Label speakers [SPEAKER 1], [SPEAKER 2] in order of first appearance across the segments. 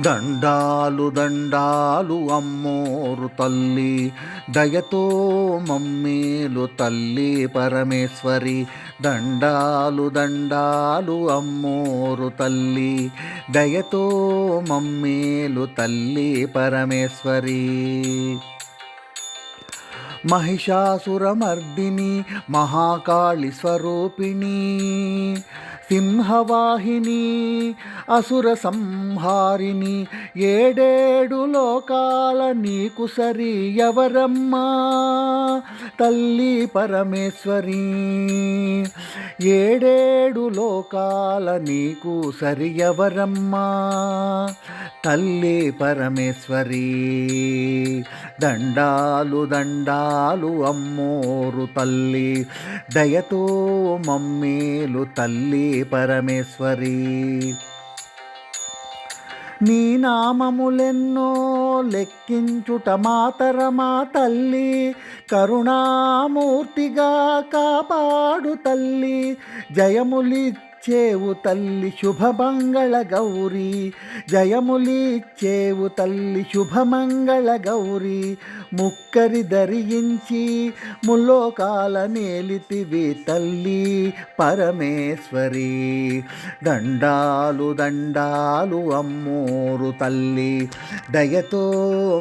[SPEAKER 1] దండాలు దండాలు అమ్మోరు తల్లి దయతో మమ్మేలు తల్లి పరమేశ్వరి దండాలు దండాలు అమ్మోరు తల్లి దయతో మమ్మేలు తల్లి పరమేశ్వరి. మహిషాసురమర్దిని మహాకాళి స్వరూపిణి సింహవాహిని అసుర సంహారిని ఏడేడు లోకాల నీకు సరి ఎవరమ్మా? తల్లి పరమేశ్వరి ఏడేడు లోకాల నీకు సరి ఎవరమ్మా? తల్లి పరమేశ్వరి దండాలు దండాలు అమ్మోరు తల్లి దయతో మమ్మేలు తల్లి పరమేశ్వరి. నీ నామములెన్నో లెక్కించుట మాతరమా తల్లి కరుణామూర్తిగా కాపాడు తల్లి జయములి జయములిచ్చేవు తల్లి శుభమంగళ గౌరీ. జయములిచ్చేవు తల్లి శుభమంగళ గౌరీ. ముక్కరి ధరించి ముల్లోకాల నేలితివి తల్లి పరమేశ్వరి. దండాలు దండాలు అమ్మోరు తల్లి. దయతో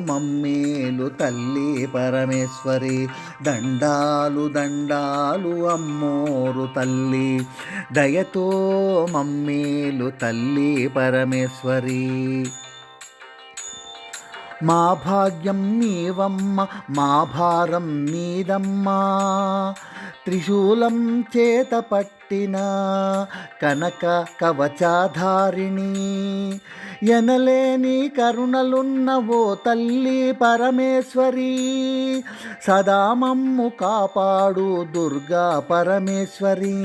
[SPEAKER 1] మమ్మేలు తల్లి పరమేశ్వరి. దండాలు దండాలు అమ్మోరు తల్లి. దయతో మమ్మీలు తల్లి పరమేశ్వరి. మా భాగ్యం నీవమ్మ మా భారం నీదమ్మా. త్రిశూలం చేత పట్టిన కనక కవచాధారిణి ఎనలేని కరుణలున్నవో తల్లి పరమేశ్వరి. సదా మమ్ము కాపాడు దుర్గా పరమేశ్వరి.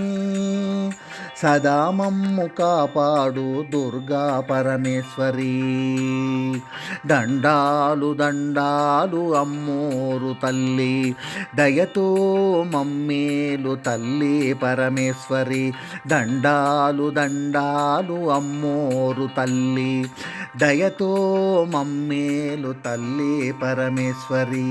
[SPEAKER 1] సదా మమ్ము కాపాడు దుర్గా పరమేశ్వరి. దండాలు దండాలు అమ్మోరు తల్లి. దయతో మమ్మేలు తల్లి పరమేశ్వరి. దండాలు దండాలు అమ్మోరు తల్లి. దయతో మమ్మేలు తల్లి పరమేశ్వరి.